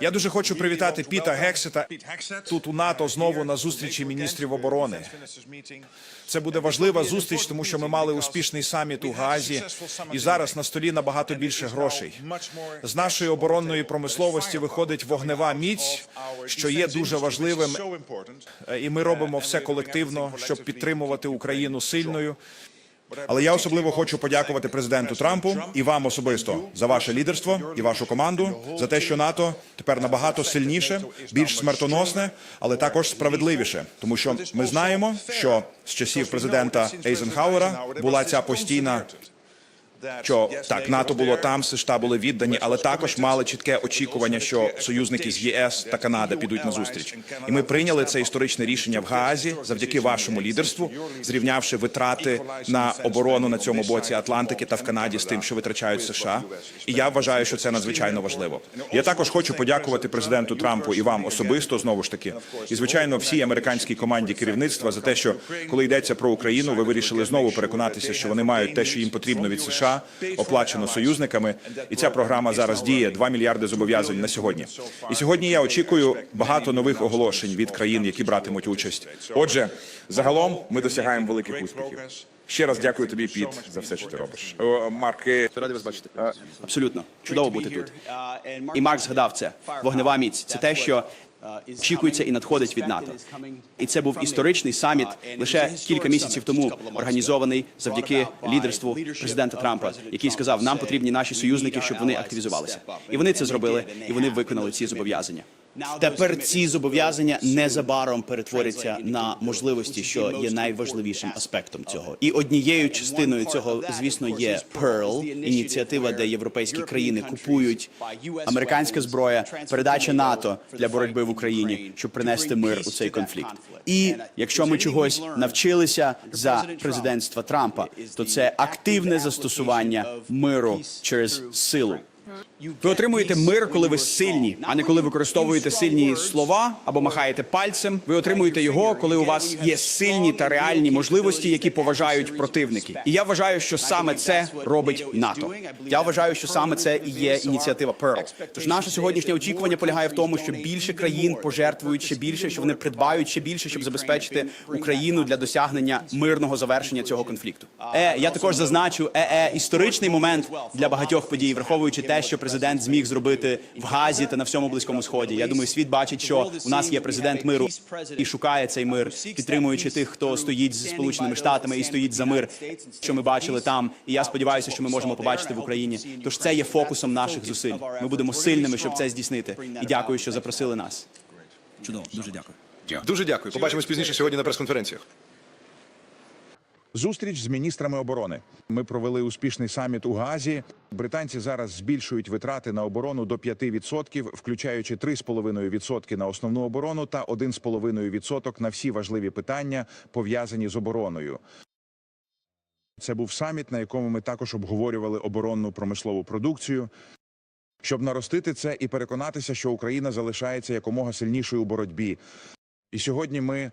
Я дуже хочу привітати Піта Гексета тут у НАТО знову на зустрічі міністрів оборони. Це буде важлива зустріч, тому що ми мали успішний саміт у Гаазі, і зараз на столі набагато більше грошей. З нашої оборонної промисловості виходить вогнева міць, що є дуже важливим, Е, і ми робимо все колективно, щоб підтримувати Україну сильною. Але я особливо хочу подякувати президенту Трампу і вам особисто за ваше лідерство і вашу команду за те, що НАТО тепер набагато сильніше, більш смертоносне, але також справедливіше, тому що ми знаємо, що з часів президента Ейзенхауера була ця постійна. Що так НАТО було там, США були віддані, але також мали чітке очікування, що союзники з ЄС та Канада підуть на зустріч. І ми прийняли це історичне рішення в Гаазі завдяки вашому лідерству, зрівнявши витрати на оборону на цьому боці Атлантики та в Канаді з тим, що витрачають США. І я вважаю, що це надзвичайно важливо. Я також хочу подякувати президенту Трампу і вам особисто знову ж таки, і звичайно, всій американській команді керівництва за те, що коли йдеться про Україну, ви вирішили знову переконатися, що вони мають те, що їм потрібно від США, оплачено союзниками. І ця програма зараз діє 2 мільярди зобов'язань на сьогодні. І сьогодні я очікую багато нових оголошень від країн, які братимуть участь. Отже, загалом ми досягаємо великих успіхів. Ще раз дякую тобі, Піт, за все, що ти робиш. О, Марк, е, Радий вас бачити. Абсолютно чудово бути тут. І Марк згадав це. Вогнева міць це те, що очікується і надходить від НАТО. І це був історичний саміт лише кілька місяців тому, організований завдяки лідерству президента Трампа, який сказав, нам потрібні наші союзники, щоб вони активізувалися. І вони це зробили, і вони виконали ці зобов'язання. Тепер ці зобов'язання незабаром перетворяться на можливості, що є найважливішим аспектом цього. І однією частиною цього, звісно, є Pearl, ініціатива, де європейські країни купують американська зброя, передача НАТО для боротьби в Україні, щоб принести мир у цей конфлікт. І якщо ми чогось навчилися за президентства Трампа, то це активне застосування миру через силу. Ви отримуєте мир, коли ви сильні, а не коли використовуєте сильні слова або махаєте пальцем. Ви отримуєте його, коли у вас є сильні та реальні можливості, які поважають противники. І я вважаю, що саме це робить НАТО. Я вважаю, що саме це і є ініціатива Pearl. Тож наше сьогоднішнє очікування полягає в тому, що більше країн пожертвують ще більше, що вони придбають ще більше, щоб забезпечити Україну для досягнення мирного завершення цього конфлікту. Е, я також зазначу е, е, історичний момент для багатьох подій, враховуючи те, що президент зміг зробити в Газі та на всьому близькому сході. Я думаю, світ бачить, що у нас є президент миру і шукає цей мир, підтримуючи тих, хто стоїть зі сполученими штатами і стоїть за мир, що ми бачили там. І я сподіваюся, що ми можемо побачити в Україні. Тож це є фокусом наших зусиль. Ми будемо сильними, щоб це здійснити. І дякую, що запросили нас. Чудово, дуже дякую. Дуже дякую. Побачимось пізніше сьогодні на прес-конференціях. Зустріч з міністрами оборони. Ми провели успішний саміт у Газі. Британці зараз збільшують витрати на оборону до 5%, включаючи 3,5% на основну оборону та 1,5% на всі важливі питання, пов'язані з обороною. Це був саміт, на якому ми також обговорювали оборонну промислову продукцію. Щоб наростити це і переконатися, що Україна залишається якомога сильнішою у боротьбі. І сьогодні ми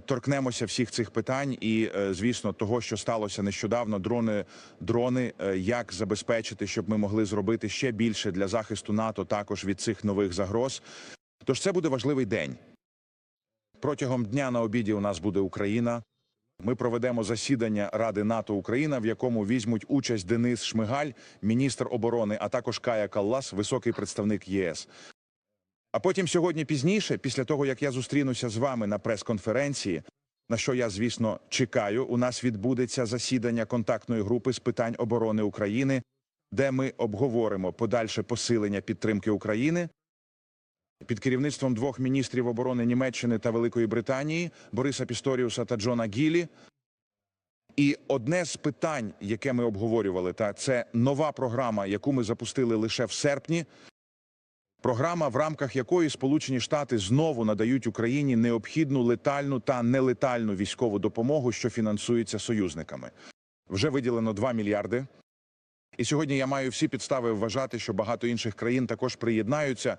торкнемося всіх цих питань, і е, звісно, того, що сталося нещодавно, дрони, дрони, е, як забезпечити, щоб ми могли зробити ще більше для захисту НАТО, також від цих нових загроз. Тож це буде важливий день. Протягом дня на обіді у нас буде Україна. Ми проведемо засідання Ради НАТО Україна, в якому візьмуть участь Денис Шмигаль, міністр оборони, а також Кая Каллас, високий представник ЄС. А потім сьогодні пізніше, після того як я зустрінуся з вами на прес-конференції, на що я, звісно, чекаю, у нас відбудеться засідання контактної групи з питань оборони України, де ми обговоримо подальше посилення підтримки України під керівництвом двох міністрів оборони Німеччини та Великої Британії Бориса Пісторіуса та Джона Гілі. І одне з питань, яке ми обговорювали, та це нова програма, яку ми запустили лише в серпні. Програма, в рамках якої Сполучені Штати знову надають Україні необхідну летальну та нелетальну військову допомогу, що фінансується союзниками. Вже виділено 2 мільярди. І сьогодні я маю всі підстави вважати, що багато інших країн також приєднаються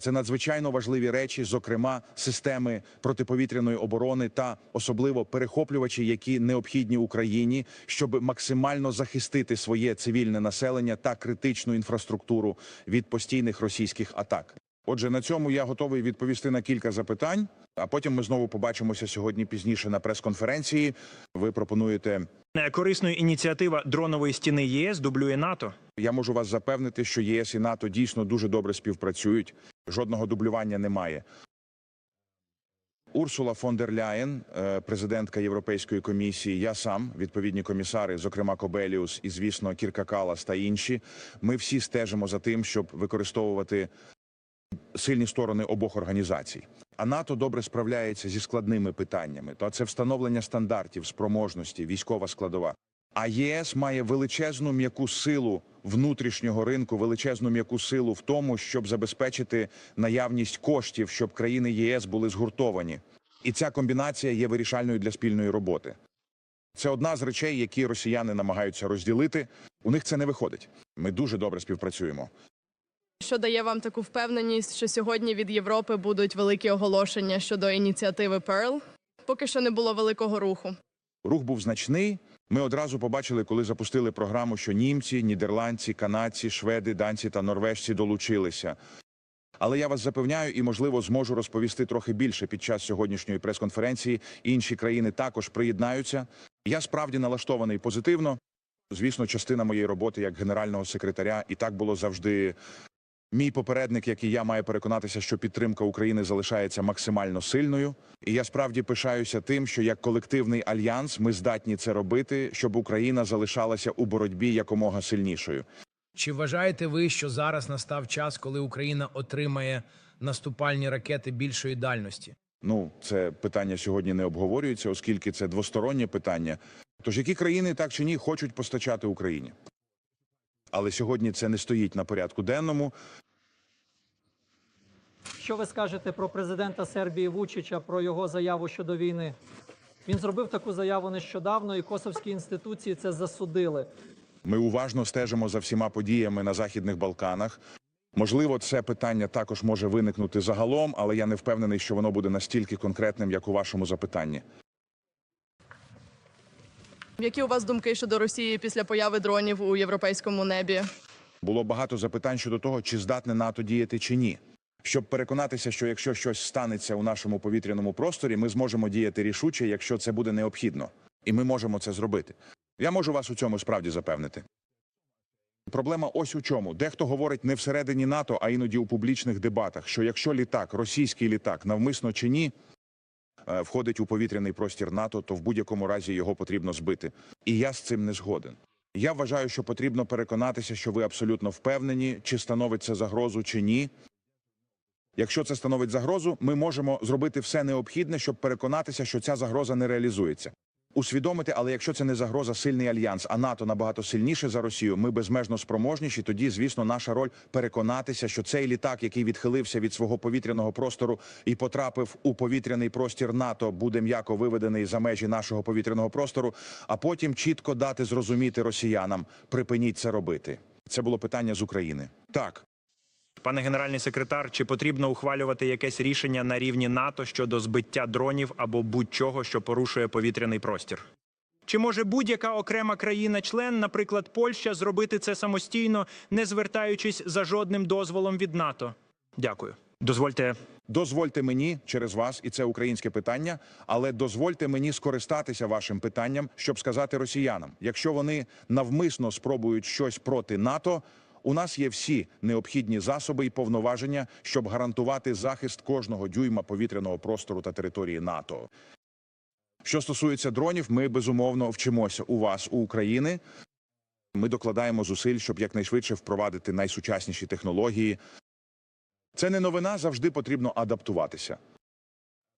Це надзвичайно важливі речі, зокрема системи протиповітряної оборони та особливо перехоплювачі, які необхідні Україні, щоб максимально захистити своє цивільне населення та критичну інфраструктуру від постійних російських атак. Отже, на цьому я готовий відповісти на кілька запитань. А потім ми знову побачимося сьогодні пізніше на прес-конференції. Ви пропонуєте Е, Корисною ініціатива дронової стіни ЄС дублює НАТО. Я можу вас запевнити, що ЄС і НАТО дійсно дуже добре співпрацюють. Жодного дублювання немає. Урсула фон дер Ляєн, е, президентка Європейської комісії, я сам, відповідні комісари, зокрема Кобеліус і, звісно, Кірка Калас та інші. Ми всі стежимо за тим, щоб використовувати сильні сторони обох організацій. А НАТО добре справляється зі складними питаннями. То це встановлення стандартів, спроможності, військова складова. А ЄС має величезну м'яку силу внутрішнього ринку, величезну м'яку силу в тому, щоб забезпечити наявність коштів, щоб країни ЄС були згуртовані. І ця комбінація є вирішальною для спільної роботи. Це одна з речей, які росіяни намагаються розділити. У них це не виходить. Ми дуже добре співпрацюємо. Що дає вам таку впевненість, що сьогодні від Європи будуть великі оголошення щодо ініціативи Pearl? Поки що не було великого руху. Рух був значний. Ми одразу побачили, коли запустили програму, що німці, нідерландці, канадці, шведи, данці та норвежці долучилися. Але я вас запевняю і, можливо, зможу розповісти трохи більше під час сьогоднішньої прес-конференції. Інші країни також приєднаються. Я справді налаштований позитивно. Звісно, частина моєї роботи як генерального секретаря, і так було завжди. Мій попередник, як і я, має переконатися, що підтримка України залишається максимально сильною. І я справді пишаюся тим, що як колективний альянс ми здатні це робити, щоб Україна залишалася у боротьбі якомога сильнішою. Чи вважаєте ви, що зараз настав час, коли Україна отримає наступальні ракети більшої дальності? Ну, це питання сьогодні не обговорюється, оскільки це двостороннє питання. Тож які країни так чи ні хочуть постачати Україні? Але сьогодні це не стоїть на порядку денному. Що ви скажете про президента Сербії Вучича, про його заяву щодо війни? Він зробив таку заяву нещодавно, і косовські інституції це засудили. Ми уважно стежимо за всіма подіями на західних Балканах. Можливо, це питання також може виникнути загалом, але я не впевнений, що воно буде настільки конкретним, як у вашому запитанні. Які у вас думки щодо Росії після появи дронів у європейському небі? Було багато запитань щодо того, чи здатне НАТО діяти чи ні. Щоб переконатися, що якщо щось станеться у нашому повітряному просторі, ми зможемо діяти рішуче, якщо це буде необхідно, і ми можемо це зробити. Я можу вас у цьому справді запевнити. Проблема ось у чому. Дехто говорить не всередині НАТО, а іноді у публічних дебатах, що якщо літак, російський літак, навмисно чи ні, е, входить у повітряний простір НАТО, то в будь-якому разі його потрібно збити. І я з цим не згоден. Я вважаю, що потрібно переконатися, що ви абсолютно впевнені, чи становить це загрозу, чи ні. Якщо це становить загрозу, ми можемо зробити все необхідне, щоб переконатися, що ця загроза не реалізується. Усвідомити, але якщо це не загроза, сильний альянс, а НАТО набагато сильніше за Росію, ми безмежно спроможніші. Тоді, звісно, наша роль переконатися, що цей літак, який відхилився від свого повітряного простору і потрапив у повітряний простір НАТО, буде м'яко виведений за межі нашого повітряного простору, а потім чітко дати зрозуміти росіянам, припиніть це робити. Це було питання з України. Так, Пане генеральний секретар, чи потрібно ухвалювати якесь рішення на рівні НАТО щодо збиття дронів або будь-чого, що порушує повітряний простір? Чи може будь-яка окрема країна-член, наприклад, Польща, зробити це самостійно, не звертаючись за жодним дозволом від НАТО? Дякую. Дозвольте Дозвольте мені через вас, і це українське питання, але дозвольте мені скористатися вашим питанням, щоб сказати росіянам, якщо вони навмисно спробують щось проти НАТО. У нас є всі необхідні засоби і повноваження, щоб гарантувати захист кожного дюйма повітряного простору та території НАТО. Що стосується дронів, ми безумовно вчимося у вас, у України. Ми докладаємо зусиль, щоб якнайшвидше впровадити найсучасніші технології, це не новина, завжди потрібно адаптуватися.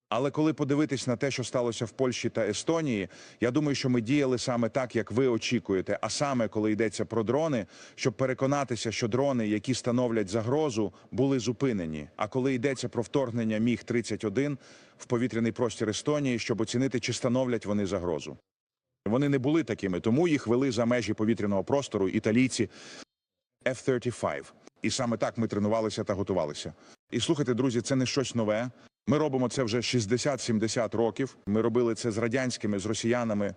Але коли подивитись на те, що сталося в Польщі та Естонії, я думаю, що ми діяли саме так, як ви очікуєте. А саме коли йдеться про дрони, щоб переконатися, що дрони, які становлять загрозу, були зупинені. А коли йдеться про вторгнення Міг 31 в повітряний простір Естонії, щоб оцінити, чи становлять вони загрозу. Вони не були такими, тому їх вели за межі повітряного простору італійці F-35. І саме так ми тренувалися та готувалися. І слухайте, друзі, це не щось нове. Ми робимо це вже 60-70 років. Ми робили це з радянськими, з росіянами.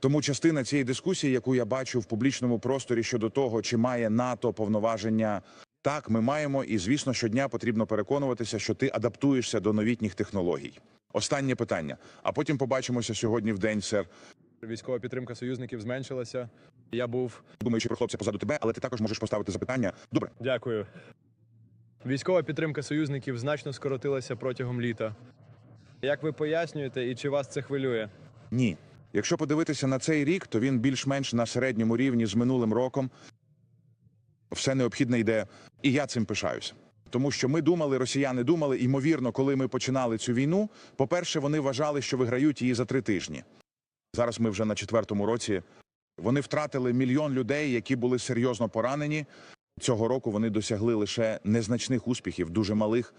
Тому частина цієї дискусії, яку я бачу в публічному просторі щодо того, чи має НАТО повноваження, так ми маємо, і звісно, щодня потрібно переконуватися, що ти адаптуєшся до новітніх технологій. Останнє питання. А потім побачимося сьогодні в день, сер. Військова підтримка союзників зменшилася. Я був Думаючи про хлопця позаду тебе, але ти також можеш поставити запитання. Добре, дякую. Військова підтримка союзників значно скоротилася протягом літа. Як ви пояснюєте і чи вас це хвилює? Ні. Якщо подивитися на цей рік, то він більш-менш на середньому рівні з минулим роком. Все необхідне йде, і я цим пишаюся. Тому що ми думали, росіяни думали, ймовірно, коли ми починали цю війну. По-перше, вони вважали, що виграють її за три тижні. Зараз ми вже на четвертому році. Вони втратили мільйон людей, які були серйозно поранені. Цього року вони досягли лише незначних успіхів, дуже малих.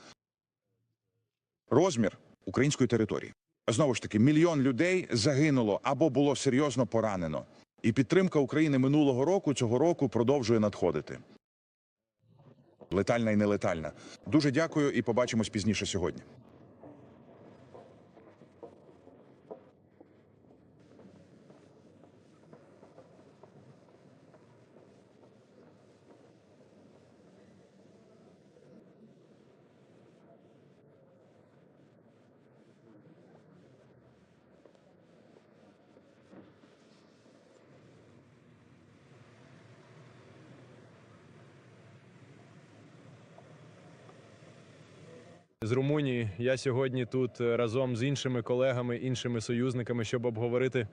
Розмір української території. Знову ж таки, мільйон людей загинуло або було серйозно поранено. І підтримка України минулого року цього року продовжує надходити. Летальна і нелетальна. Дуже дякую і побачимось пізніше сьогодні. З Румунії. Я сьогодні тут е, разом з іншими колегами, іншими союзниками, щоб обговорити